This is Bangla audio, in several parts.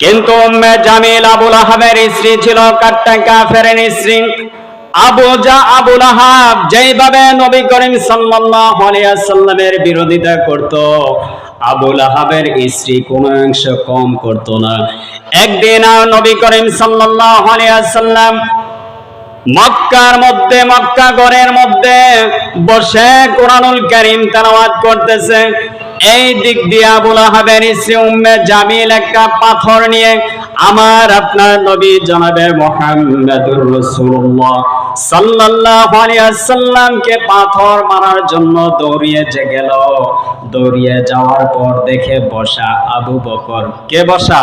কিন্তু জামিল আবুল আহাবের স্ত্রী ছিল কাট্টা কাফেরের স্ত্রী। আবু যা আবুল আহাব যেইভাবে নবী করিম সাল্লামের বিরোধিতা করত, আবুল আহাবের স্ত্রী কোনো অংশ কম করত না। একদিন নবী করিম সাল্লাম মক্কার মধ্যে, মক্কা গড়ের মধ্যে বসে কোরআনুল কারীম তেলাওয়াত করতেছে। এই দিক দিয়ে আহাবের স্ত্রী উম্মে জামিল একটা পাথর নিয়ে আমার আপনার নবী জনাবে মুহাম্মদুর রাসূলুল্লাহ সাল্লাল্লাহু আলাইহি ওয়াসাল্লামকে পাথর মারার জন্য দৌড়িয়ে যে গেল। দৌড়িয়ে যাওয়ার পর দেখে বসা আবু বকর। কে বসা?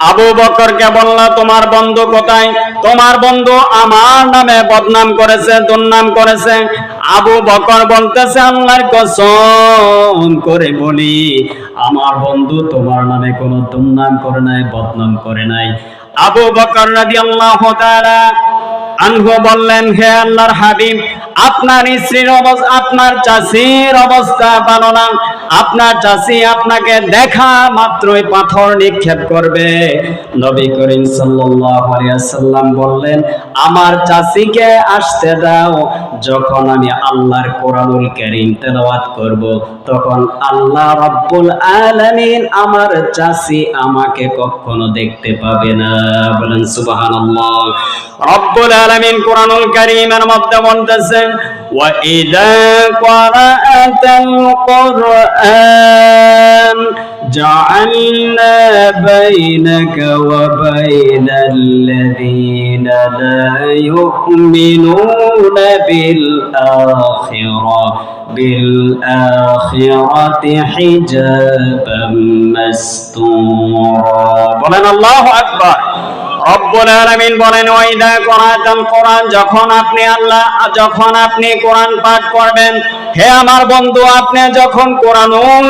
আবু বকরকে বলল, তোমার বন্ধু কোথায়? তোমার বন্ধু আমার নামে বদনাম করেছে, দুর্নাম করেছে। আবু বকর বলতেছে, আল্লাহর কসম করে বলি, আমার বন্ধু তোমার নামে কোনো দুর্নাম করে নাই, বদনাম করে নাই। আবু বকর রাদিয়াল্লাহু তাআলা আনহু বললেন, হে আল্লাহর হাবিব আপনার স্ত্রীর অবস্থা, আপনার চাষির অবস্থা ভালো না। আপনার চাষি আপনাকে দেখা মাত্রই পাথর নিক্ষেপ করবে। নবী করিম সাল্লাম বললেন, আমার চাষিকে আসতে দাও যখন আমি আল্লাহর কোরআনুল কারীম তেলাওয়াত করব তখন আল্লাহ রাব্বুল আলামিন আমার চাষি আমাকে কখনো দেখতে পাবে না বলেন সুবহানাল্লাহ রব্বুল আলামিন কোরআনুল কারীমের মধ্যে বলতেছেন وَإِذَا قَرَأْتَ الْقُرْآنَ جعلنا بينك وبين الذين لا يؤمنون بالآخرة. بالآخرة حجابا مستورا. الله أكبر. রব্বুল আলামিন বলেন, ওয়াইদা করাতাল কোরআন, যখন আপনি আল্লাহ, যখন আপনি কোরআন পাঠ করবেন, হে আমার বন্ধু, আপনি যখন কোরআনুল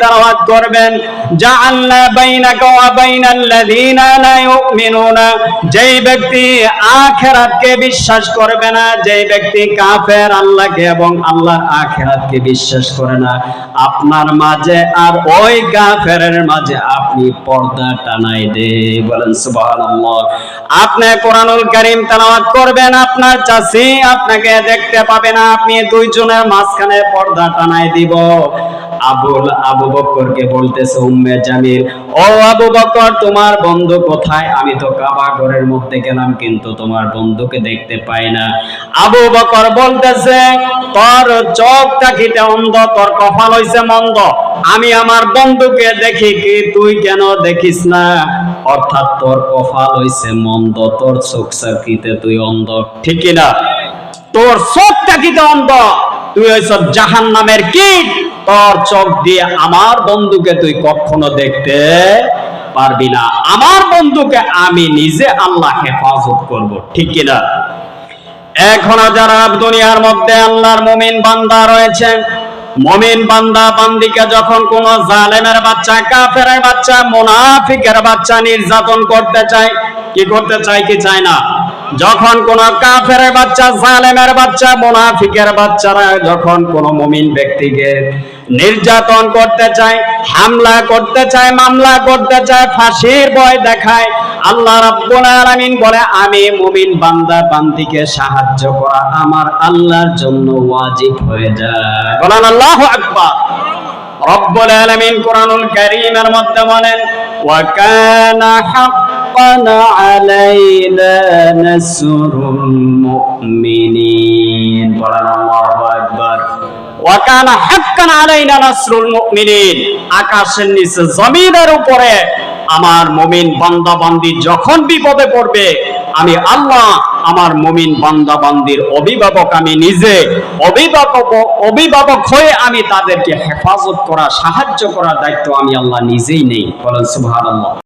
তেলাওয়াত করবেন বাইনাকা ওয়া বাইনাল্লাযীনা লা ইউমিনুনা, যেই ব্যক্তি আখিরাতকে বিশ্বাস করবে না, যেই ব্যক্তি কাফের, আল্লাহকে এবং আল্লাহর আখিরাতকে বিশ্বাস করে না, আপনার মাঝে আর ওই কাফেরের মাঝে আপনি পর্দা টানাই দে। বলেন, সুবহানাল্লাহ। আপনি কোরআনুল করিম তেলাওয়াত করবেন, আপনার চাষি আপনাকে দেখতে পাবে না, আপনি দুইজনের মাঝখানে পর্দা টানাই দিব। আবুল আবু বকরকে বলতেছে, উম্মে জামিল, ও আবু বকর তোমার বন্ধু কোথায়? আমি তো কাবা ঘরের মধ্যে গেলাম, কিন্তু তোমার বন্ধুকে দেখতে পাই না। আবু বকর বলতেছে, তোর চোখ তাকিতে অন্ধ, তোর কপাল হইছে মন্দ। আমি আমার বন্ধুকে দেখি কি, তুই কেন দেখিস না? অর্থাৎ তোর কপাল হইছে মন্দ, তোর চোখ চাকিতে তুই অন্ধ। ঠিক কি না তোর চোখ তাকিতে অন্ধ। তুই হইছ জাহান নামের কীট। তোর চোখ দিয়ে আমার বন্ধুকে তুই কখনো দেখতে পারবি না। আমার বন্ধুকে আমি নিজে আল্লাহ হেফাজত করব, ঠিক কিনা? এখনও যারা দুনিয়ার মধ্যে আল্লাহর মুমিন বান্দা রয়েছে। মুমিন বান্দা বান্দিকে যখন কোন জালেমের বাচ্চা, কাফেরের বাচ্চা, মুনাফিকের বাচ্চা নির্যাতন করতে চায়, কি করতে চায়, কি চায় না? যখন কোন কাফের বাচ্চা, জালেমের বাচ্চা, মুনাফিকের বাচ্চারা, যখন কোন মুমিন ব্যক্তিকে নির্যাতন করতে চায়, হামলা করতে চায়, মামলা করতে চায়, ফাঁসির ভয় দেখায়। আল্লাহ রাব্বুল আলামিন বলে, আমি মুমিন বান্দা, বান্দিকে সাহায্য করা আমার আল্লাহর জন্য ওয়াজিব হয়ে যায়। বলেন আল্লাহু আকবার। রব্বুল আলামিন কোরআনুল কারীমের মধ্যে বলেন, ওয়া কানা হাক্কান আলাইনা নাসরুল মুমিনিন। বলেন আল্লাহু আকবার। আকাশের নিচে জমিনের উপরে আমার মুমিন বান্দা বান্দি যখন বিপদে পড়বে, আমি আল্লাহ আমার মুমিন বান্দা বান্দির অভিভাবক আমি নিজে, অভিভাবক অভিভাবক হয়ে আমি তাদেরকে হেফাজত করা, সাহায্য করার দায়িত্ব আমি আল্লাহ নিজেই নেই। বলেন সুবহানাল্লাহ।